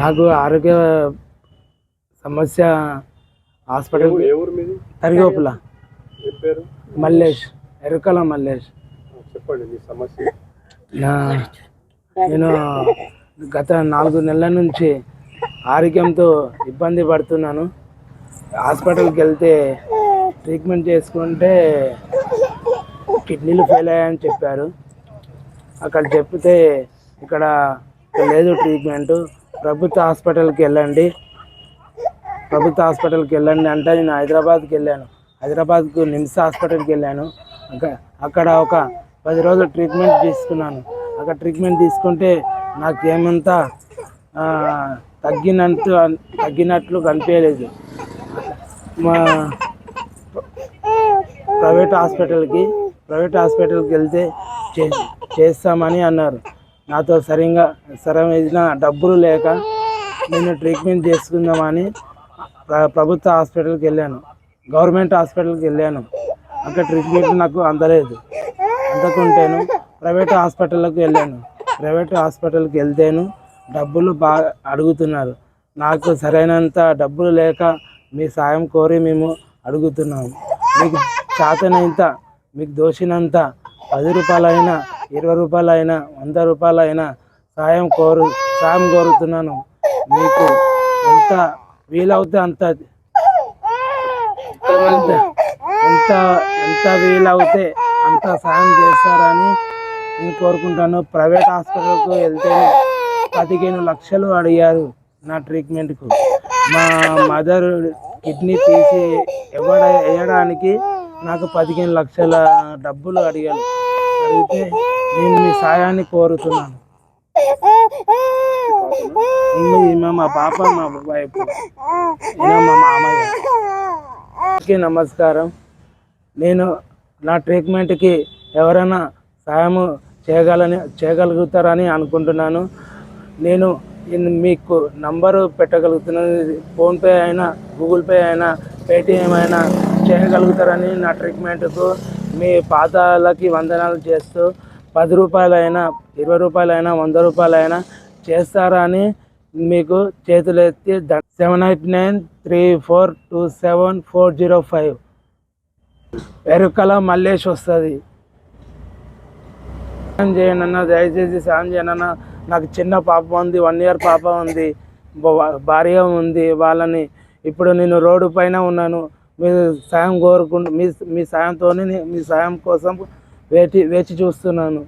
నాకు ఆరోగ్య సమస్య హాస్పిటల్ తరిగోపుల. మల్లేష్ ఎరుకల మల్లేష్. చెప్పండి నేను గత నాలుగు నెలల నుంచి ఆరోగ్యంతో ఇబ్బంది పడుతున్నాను. హాస్పిటల్కి వెళ్తే ట్రీట్మెంట్ చేసుకుంటే కిడ్నీలు ఫెయిల్ అయ్యాయని చెప్పారు. అక్కడ చెప్తే ఇక్కడ లేదు ట్రీట్మెంట్. ప్రభుత్వ హాస్పిటల్కి వెళ్ళండి. ప్రభుత్వ హాస్పిటల్కి వెళ్ళండి అంటే నేను హైదరాబాద్కి వెళ్ళాను. హైదరాబాద్కు నిమ్స్ హాస్పిటల్కి వెళ్ళాను. అక్కడ ఒక పది రోజులు ట్రీట్మెంట్ తీసుకున్నాను. అక్కడ ట్రీట్మెంట్ తీసుకుంటే నాకు ఏమంతా తగ్గినట్టు తగ్గినట్లు కనిపించలేదు. మా ప్రైవేట్ హాస్పిటల్కి ప్రైవేట్ హాస్పిటల్కి వెళ్తే చే చేస్తామని అన్నారు. నాతో సరిగా సరైన డబ్బులు లేక నేను ట్రీట్మెంట్ చేసుకుందామని ప్రభుత్వ హాస్పిటల్కి వెళ్ళాను. గవర్నమెంట్ హాస్పిటల్కి వెళ్ళాను. అక్కడ ట్రీట్మెంట్ నాకు అందలేదు. అందకుంటేను ప్రైవేట్ హాస్పిటల్కి వెళ్ళాను. ప్రైవేట్ హాస్పిటల్కి వెళ్తేను డబ్బులు బాగా అడుగుతున్నారు. నాకు సరైనంత డబ్బులు లేక మీ సాయం కోరి మేము అడుగుతున్నాము. మీకు చేతనంత మీకు దోషినంత పది రూపాయలైనా ఇరవై రూపాయలు అయినా వంద రూపాయలు అయినా సాయం కోరు సాయం కోరుతున్నాను. మీకు ఎంత వీలవుతే అంత ఎంత ఎంత వీలవుతే అంత సాయం చేస్తారని నేను కోరుకుంటాను. ప్రైవేట్ హాస్పిటల్కు వెళ్తే పదిహేను లక్షలు అడిగారు నా ట్రీట్మెంట్కు. మా మదర్ కిడ్నీ తీసి ఇవ్వడ వేయడానికి నాకు పదిహేను లక్షల డబ్బులు అడిగారు. అడిగితే నేను మీ సాయాన్ని కోరుతున్నాను. ఈమె మా పాప మా వైపు ఈయన మా మామయ్య. నమస్కారం. నేను నా ట్రీట్మెంట్కి ఎవరైనా సాయం చేయగలని చేయగలుగుతారని అనుకుంటున్నాను. నేను మీకు నంబరు పెట్టగలుగుతున్నాను. ఫోన్పే అయినా గూగుల్ పే అయినా పేటిఎం అయినా చేయగలుగుతారని నా ట్రీట్మెంట్కు మీ పాతాలకి వందనాలు చేస్తూ పది రూపాయలైనా ఇరవై రూపాయలైనా వంద రూపాయలైనా చేస్తారా అని మీకు చేతులెత్తి seven eight nine three four two seven four zero five. Erukala Mallesh వస్తుంది. సాయం చేయండి అన్న దయచేసి సాయం చేయండి అన్న నాకు చిన్న పాప ఉంది వన్ ఇయర్ పాప ఉంది భార్య ఉంది వాళ్ళని ఇప్పుడు నేను రోడ్డు పైన ఉన్నాను. మీ సాయం కోరుకుంటూ మీ మీ సాయంతోనే మీ సాయం కోసం వేచి వేచి చూస్తున్నాను.